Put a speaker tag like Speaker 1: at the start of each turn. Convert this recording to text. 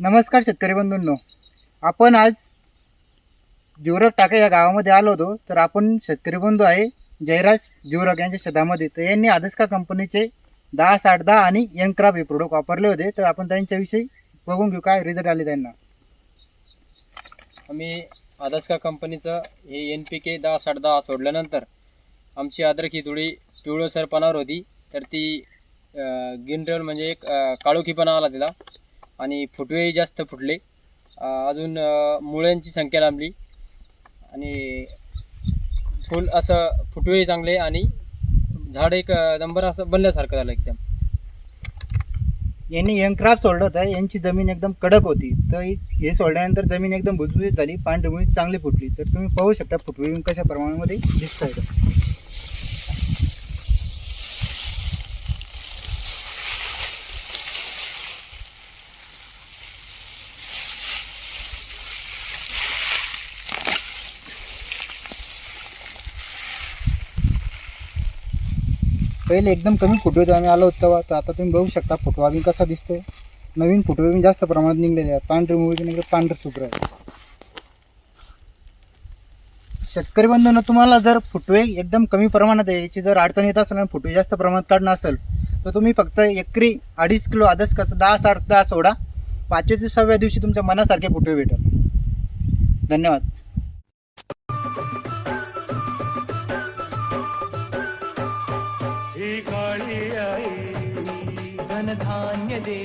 Speaker 1: नमस्कार शेतकरी बंधूंनो. आपण आज जिवरक टाके या गावामध्ये आलो होतो. तर आपण शेतकरी बंधू आहे जयराज जिवरक यांच्या शेतामध्ये. तर यांनी आदस्का कंपनीचे दहा साठ दहा आणि यंक्राफ हे प्रोडक्ट वापरले होते. तर आपण त्यांच्याविषयी बघून घेऊ काय रिझल्ट आले त्यांना.
Speaker 2: आम्ही आदस्का कंपनीचं हे एन पी के दहा साठ दहा सोडल्यानंतर आमची अद्रक ही थोडी पिवळसरपणावर होती. तर ती गिनरेल म्हणजे एक काळोखीपणा आला तिला. आणि फुटवेही जास्त फुटले. अजून मुळ्यांची संख्या लांबली. आणि फुल असं फुटवेही चांगले आणि झाड एक नंबर असं बनल्यासारखं झालं एकदम.
Speaker 1: यांनी यंक्राफ सोडलं होतं. यांची जमीन एकदम कडक होती. तर हे सोडल्यानंतर जमीन एकदम भुसभुशीत झाली. पांढरी चांगली फुटली. तर तुम्ही पाहू शकता फुटवी कशा प्रमाणामध्ये दिसत आहे पहिले एकदम कमी फुटवे आम्ही आलो होतो तेव्हा तर आता तुम्ही बघू शकता फुटवा बी कसा दिसतोय. नवीन फुटवे बी जास्त प्रमाणात निघलेले आहे पांढरे मुळी निघले पांढरे पांढरं आहे. शेतकरी बंधूंनो तुम्हाला जर फुटवे एकदम कमी प्रमाणात याची जर अडचण येत असेल आणि फुटवे जास्त प्रमाणात काढणं असेल तर तुम्ही फक्त एकरी अडीच किलो आधस कसं दहा साठ दहा सोडा पाचव्या ते सहाव्या दिवशी तुमच्या मनासारखे फुटवे भेटल. धन्यवाद.
Speaker 3: ധന്യതേ